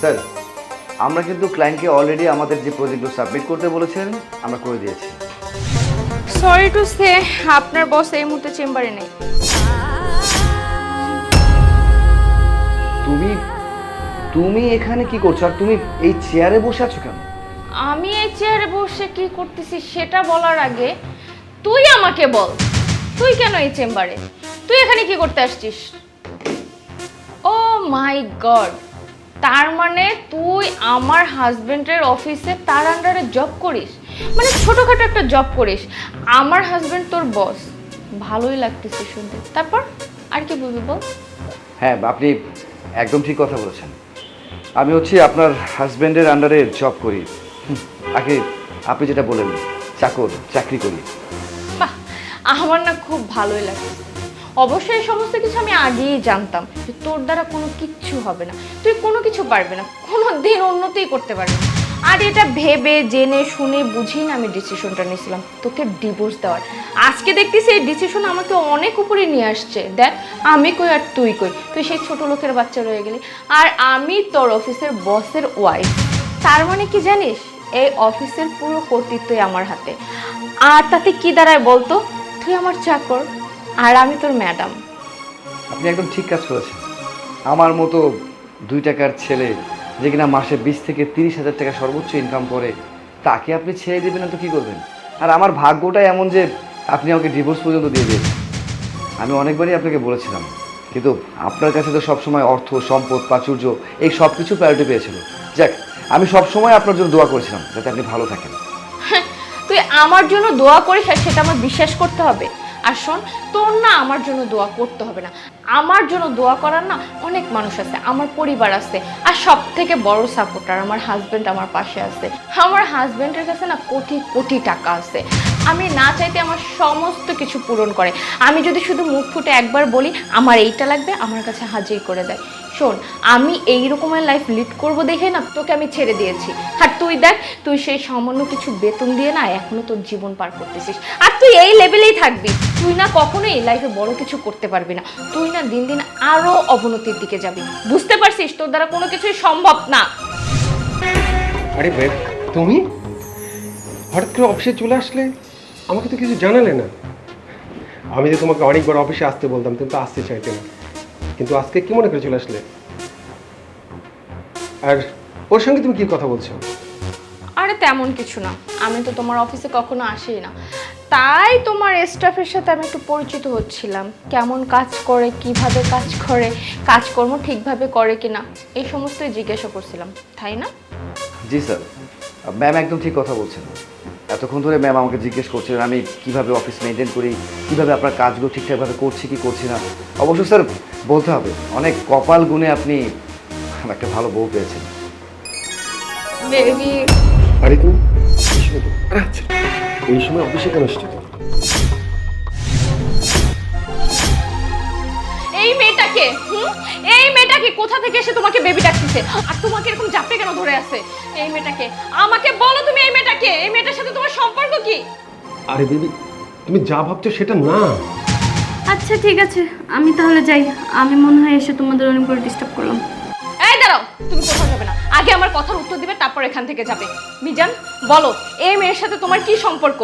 Sir আমরা কিন্তু ক্লায়েন্টকে অলরেডি আমাদের যে প্রজেক্টগুলো সাবমিট করতে বলেছেন আমরা করে দিয়েছি। সরি টু সে আপনার বস এই মুহূর্তে চেম্বারে নেই। তুমি তুমি এখানে কি করছ? আর তুমি এই চেয়ারে বসে আছো কেন? আমি এই চেয়ারে বসে কি করতেছি সেটা বলার আগে তুই আমাকে বল তুই কেন এই চেম্বারে তুই এখানে কি করতে আসছিস? ও মাই গড তার মানে তুই আমার হাজবেন্ডের অফিসে তার আন্ডারে জব করিস? মানে ছোটোখাটো একটা জব করিস। আমার হাজবেন্ড তোর বস ভালোই লাগতেছে শুনতে। তারপর আর কি বলবি বল? হ্যাঁ আপনি একদম ঠিক কথা বলেছেন। আমি হচ্ছে আপনার হাজব্যান্ডের আন্ডারে জব করি। আগে আপনি যেটা বলেন চাকর চাকরি করি। বাহ আমার না খুব ভালোই লাগছে অবশ্যই সমস্ত কিছু আমি আগেই জানতাম যে তোর দ্বারা কোনো কিচ্ছু হবে না। তুই কোনো কিছু পারবে না কোনো দিন উন্নতিই করতে পারবি না। আর এটা ভেবে, জেনে, শুনে, বুঝেই না আমি ডিসিশনটা নিয়েছিলাম, তোকে ডিভোর্স দেওয়ার। আজকে দেখতেছি এই ডিসিশন আমাকে অনেক উপরে নিয়ে আসছে। দেখ, আমি কই আর তুই কই? তুই সেই ছোট লোকের বাচ্চা রয়ে গেলি। আর আমি তোর অফিসের বসের ওয়াইফ তার মানে কি জানিস? এই অফিসের পুরো কর্তৃত্বই আমার হাতে। আর তাতে কি দাঁড়ায় বলতো? তুই আমার চাকর। আর আমি তোর ম্যাডাম। আপনি একদম ঠিক কাজ করেছেন। আমার মতো দুই টাকার ছেলে যে কিনা মাসে বিশ থেকে তিরিশ হাজার টাকা সর্বোচ্চ ইনকাম করে তাকে আপনি ছেড়ে দেবেন না তো কী করবেন? আর আমার ভাগ্যটা এমন যে আপনি আমাকে ডিভোর্স পর্যন্ত দিয়ে দিয়েছেন। আমি অনেকবারই আপনাকে বলেছিলাম কিন্তু আপনার কাছে তো সবসময় অর্থ সম্পদ প্রাচুর্য এই সব কিছু প্রায়োরিটি পেয়েছিল। যাক আমি সবসময় আপনার জন্য দোয়া করেছিলাম যাতে আপনি ভালো থাকেন। তুই আমার জন্য দোয়া করিস আর সেটা আমার বিশ্বাস করতে হবে। আর শোন, তোর না আমার জন্য দোয়া করতে হবে না। আমার জন্য দোয়া করার না অনেক মানুষ আছে, আমার পরিবার আছে, আর সব থেকে বড় সাপোর্টার আমার হাজব্যান্ড আমার পাশে আছে। আমার হাজব্যান্ডের কাছে না কোটি কোটি টাকা আছে। আমি না চাইতে আমার সমস্ত কিছু পূরণ করে। আমি যদি শুধু মুখ ফুটে একবার বলি, আমার এইটা লাগবে, আমার কাছে হাজির করে দেয়। শোন, আমি এই রকমের লাইফ লিড করব দেখে না তোকে আমি ছেড়ে দিয়েছি। আর তুই দেখ, তুই সেই সামান্য কিছু বেতন দিয়ে না এখনও তোর জীবন পার করতেছিস। আর তুই এই লেভেলেই থাকবি। তুই না কখনোই লাইফে বড় কিছু করতে পারবি না। তুই না দিন দিন আরও অবনতির দিকে যাবি। বুঝতে পারছিস? তোর দ্বারা কোনো কিছুই সম্ভব না। আরে বেব তুমি? হঠাৎ করে অফিসে চলে আসলে? আমাকে তো কিছু জানালে না। আমি তো তোমাকে অনেকবার অফিসে আসতে বলতাম, তুমি তো আসতে চাইতে না। কিন্তু আজকে কি মনে করে চলে আসলে? আর ওর সঙ্গে তুমি কি কথা বলছো? আরে তেমন কিছু না। আমি তো তোমার অফিসে কখনো আসি না। তাই তোমার স্টাফের সাথে আমি একটু পরিচিত হচ্ছিলাম। কেমন কাজ করে কীভাবে কাজ করে কাজকর্ম ঠিকভাবে করে কিনা এই সমস্তই জিজ্ঞাসা করছিলাম। তাই না? জি স্যার। ম্যাম একদম ঠিক কথা বলছেন। এতক্ষণ ধরে ম্যাম আমাকে জিজ্ঞেস করছিলেন আমি কীভাবে অফিস মেনটেন করি কীভাবে আপনার কাজগুলো ঠিকঠাকভাবে করছি কি করছি না। অবশ্য স্যার বলতে হবে অনেক কপাল গুণে আপনি একটা ভালো বউ পেয়েছেন। বেবি আরে তুমি এই সময় আচ্ছা এই সময় অফিসে কেন এসছো এই মেয়েটাকে হুম? এই মেয়েটাকে কোথা থেকে এসে তোমাকে বেবি ডাকতেছে? আর তোমাকে এরকম জাপটে কেন ধরে আছে? এই মেয়েটাকে। আমাকে বলো তুমি এই মেয়েটাকে। এই মেয়েটার সাথে তোমার সম্পর্ক কি? আরে বেবি তুমি যা ভাবছ সেটা না। আচ্ছা ঠিক আছে। আমি তাহলে যাই। আমি মনে হয় এসে তোমাদের অনেক করে ডিস্টার্ব করলাম। এই দাঁড়াও, তুমি কোথাও যাবে না। আগে আমার কথার উত্তর দিবে, তারপর এখান থেকে যাবে। মিজান, বলো, এই মেয়ের সাথে তোমার কি সম্পর্ক?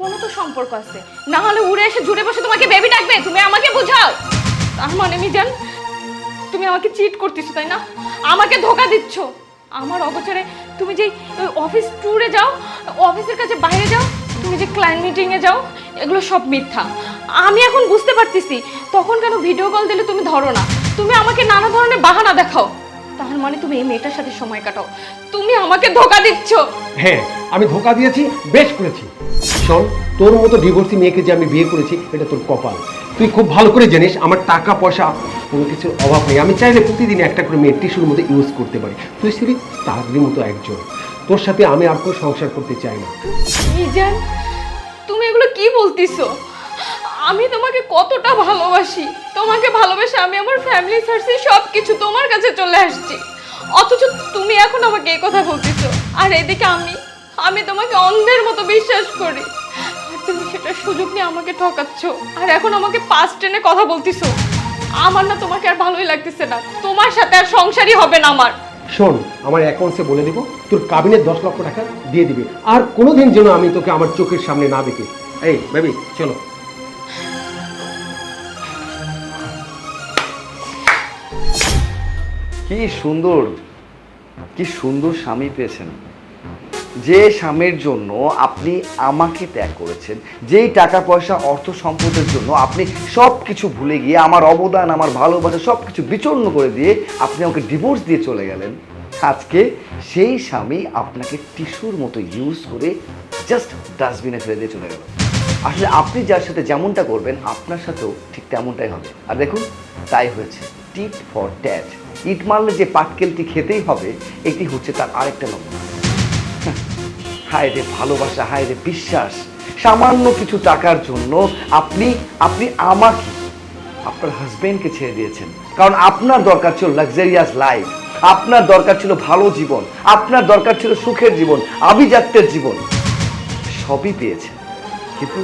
কোনো তো সম্পর্ক আছে। না হলে উড়ে এসে জুড়ে বসে তোমাকে বেবি ডাকবে, তুমি আমাকে বুঝাও। তার মানে মিজান, তুমি আমাকে চিট করতেছো, তাই না? আমাকে ধোকা দিচ্ছ। আমার অগোচরে তুমি যে অফিস ট্যুরে যাও অফিসের কাছে বাইরে যাও, তুমি যে ক্লায়েন্ট মিটিংয়ে যাও, এগুলো সব মিথ্যা। আমি এখন বুঝতে পারতেছি। তখন কেন ভিডিও কল দিলে তুমি ধরো না? তুমি আমাকে নানা ধরনের বাহানা দেখাও। তার মানে তুমি এই মেয়েটার সাথে সময় কাটাও। তুমি আমাকে ধোকা দিচ্ছ। হ্যাঁ আমি ধোকা দিয়েছি বেশ করেছি। শোন তোর মতো ডিভোর্সি মেয়েকে যে আমি বিয়ে করেছি এটা তোর কপাল। তুই খুব ভালো করে জানিস আমার টাকা পয়সা কোনো কিছুর অভাব নেই। আমি চাইলে প্রতিদিন একটা করে মেয়ের টিস্যুর মধ্যে ইউজ করতে পারি। তুই সিরি তাদের মতো একজন। তোর সাথে আমি আর কোনো সংসার করতে চাই না। তুমি এগুলো কি বলতিছো? আমি তোমাকে কতটা ভালোবাসি। তোমাকে ভালোবাসে আমি আমার ফ্যামিলি ছাড়ছি সব কিছু তোমার কাছে চলে আসছি। অথচ তুমি এখন আমাকে এই কথা বলতেছো। আর এদিকে আমি আমি তোমাকে অন্ধের মতো বিশ্বাস করি। তুমি সেটা সুযোগ নিয়ে আমাকে ঠকাচ্ছ। আর এখন আমাকে পাঁচ টেনে কথা বলতিছো। আমার না তোমাকে আর ভালোই লাগতেছে না। তোমার সাথে আর সংসারই হবে না আমার। শোন, আমার অ্যাকাউন্টসে বলে দিব, তোর কাবিনের দশ লক্ষ টাকা দিয়ে দিবে। আর কোনোদিন যেন আমি তোকে আমার চোখের সামনে না দেখি। এই বেবি চলো। কি সুন্দর কি সুন্দর স্বামী পেয়েছেন। যে স্বামীর জন্য আপনি আমাকে ত্যাগ করেছেন, যেই টাকা পয়সা, অর্থ সম্পদের জন্য আপনি সব কিছু ভুলে গিয়ে আমার অবদান, আমার ভালোবাসা সব কিছু বিচন্ন করে দিয়ে আপনি আমাকে ডিভোর্স দিয়ে চলে গেলেন। আজকে সেই স্বামী আপনাকে টিস্যুর মতো ইউজ করে জাস্ট ডাস্টবিনে ফেলে দিয়ে চলে গেল। আসলে আপনি যার সাথে যেমনটা করবেন, আপনার সাথেও ঠিক তেমনটাই হবে। আর দেখুন, তাই হয়েছে। টিট ফর ট্যাট ইট মারলে যে পাটকেলটি খেতেই হবে, এটি হচ্ছে তার আরেকটা নমুনা। হায় রে ভালোবাসা, হায় রে বিশ্বাস। সামান্য কিছু টাকার জন্য আপনি আপনি আমাকে, আপনার হাজবেন্ডকে ছেড়ে দিয়েছেন। কারণ আপনার দরকার ছিল লাক্সারিয়াস লাইফ আপনার দরকার ছিল ভালো জীবন, আপনার দরকার ছিল সুখের জীবন, আভিজাত্যের জীবন। সবই পেয়েছেন, কিন্তু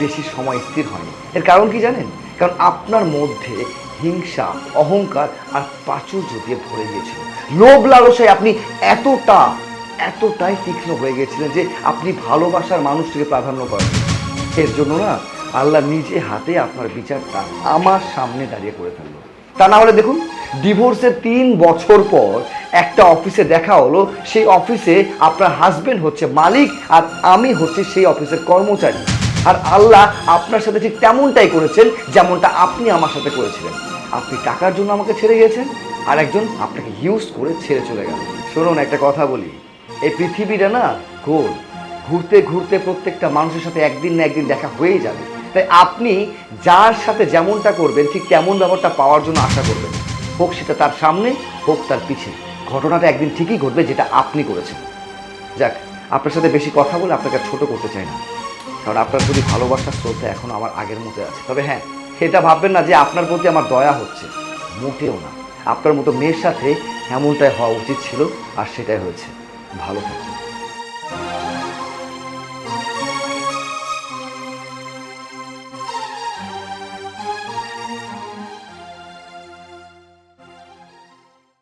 বেশি সময় স্থির হয়নি। এর কারণ কি জানেন? কারণ আপনার মধ্যে হিংসা, অহংকার আর প্রাচুর্য দিয়ে ভরে গিয়েছিল। লোভ লালসায় আপনি এতটা, এতটাই তীক্ষ্ণ হয়ে গিয়েছিলেন যে আপনি ভালোবাসার মানুষটিকে প্রাধান্য করেন। এর জন্য না আল্লাহ নিজে হাতে আপনার বিচারটা আমার সামনে দাঁড়িয়ে করে ফেলল। তা না হলে দেখুন, ডিভোর্সের তিন বছর পর একটা অফিসে দেখা হলো, সেই অফিসে আপনার হাজবেন্ড হচ্ছে মালিক আর আমি হচ্ছে সেই অফিসের কর্মচারী। আর আল্লাহ আপনার সাথে ঠিক তেমনটাই করেছেন যেমনটা আপনি আমার সাথে করেছিলেন। আপনি টাকার জন্য আমাকে ছেড়ে গিয়েছেন, আর একজন আপনাকে ইউজ করে ছেড়ে চলে গেল। শুনুন, একটা কথা বলি। এই পৃথিবীটা না গোল। ঘুরতে ঘুরতে প্রত্যেকটা মানুষের সাথে একদিন না একদিন দেখা হয়েই যাবে। তাই আপনি যার সাথে যেমনটা করবেন, ঠিক তেমন ব্যাপারটা পাওয়ার জন্য আশা করবেন। হোক সেটা তার সামনে, হোক তার পিছে। ঘটনাটা একদিন ঠিকই ঘটবে যেটা আপনি করেছেন। যাক, আপনার সাথে বেশি কথা বলে আপনাকে ছোট করতে চাই না। কারণ আপনার যদি ভালোবাসার শ্রদ্ধা এখন আমার আগের মতো আছে। তবে হ্যাঁ সেটা ভাববেন না যে আপনার প্রতি আমার দয়া হচ্ছে। মোটেও না। আপনার মতো মেয়ের সাথে এমনটাই হওয়া উচিত ছিল, আর সেটাই হয়েছে। ভালো থাকুন